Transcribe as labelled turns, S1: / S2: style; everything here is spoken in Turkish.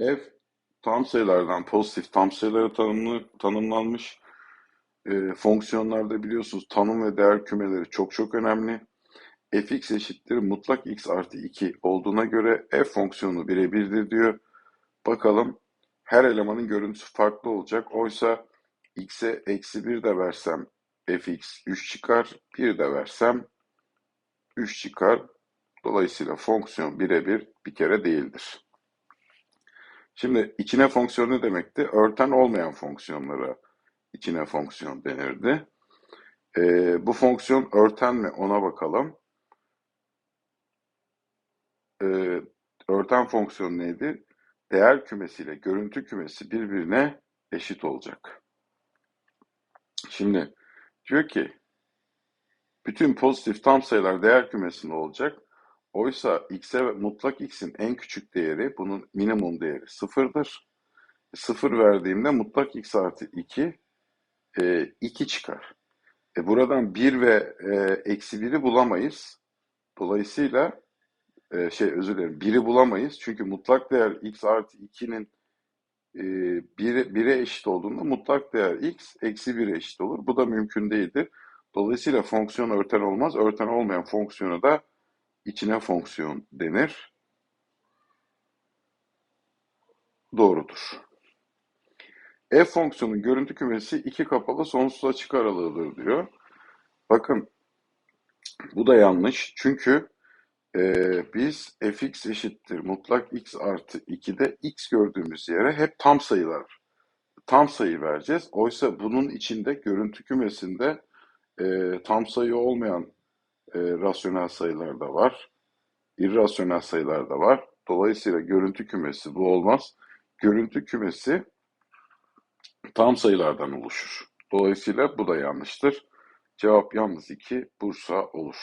S1: F tam sayılardan pozitif tam sayılara tanımlı, tanımlanmış. E, fonksiyonlarda biliyorsunuz tanım ve değer kümeleri çok çok önemli. fx eşittir mutlak x artı 2 olduğuna göre f fonksiyonu birebirdir diyor. Bakalım her elemanın görüntüsü farklı olacak. Oysa x'e eksi 1 de versem fx 3 çıkar. 1 de versem 3 çıkar. Dolayısıyla fonksiyon birebir bir kere değildir. Şimdi içine fonksiyon ne demekti? Örten olmayan fonksiyonlara içine fonksiyon denirdi. Ee, bu fonksiyon örten mi ona bakalım. Ee, örten fonksiyon neydi? Değer kümesiyle görüntü kümesi birbirine eşit olacak. Şimdi diyor ki bütün pozitif tam sayılar değer kümesinde olacak. Oysa x'e mutlak x'in en küçük değeri bunun minimum değeri sıfırdır. Sıfır verdiğimde mutlak x artı 2 e, 2 çıkar. E, buradan 1 ve e, eksi 1'i bulamayız. Dolayısıyla e, şey özür dilerim 1'i bulamayız. Çünkü mutlak değer x artı 2'nin e, 1'e 1'e eşit olduğunda mutlak değer x eksi 1'e eşit olur. Bu da mümkün değildir. Dolayısıyla fonksiyon örten olmaz. Örten olmayan fonksiyona da içine fonksiyon denir. Doğrudur. F fonksiyonun görüntü kümesi iki kapalı sonsuz açık aralığıdır diyor. Bakın bu da yanlış. Çünkü e, biz fx eşittir mutlak x artı 2'de x gördüğümüz yere hep tam sayılar tam sayı vereceğiz. Oysa bunun içinde görüntü kümesinde e, tam sayı olmayan e, rasyonel sayılar da var. İrrasyonel sayılar da var. Dolayısıyla görüntü kümesi bu olmaz. Görüntü kümesi tam sayılardan oluşur. Dolayısıyla bu da yanlıştır. Cevap yalnız 2 Bursa olur.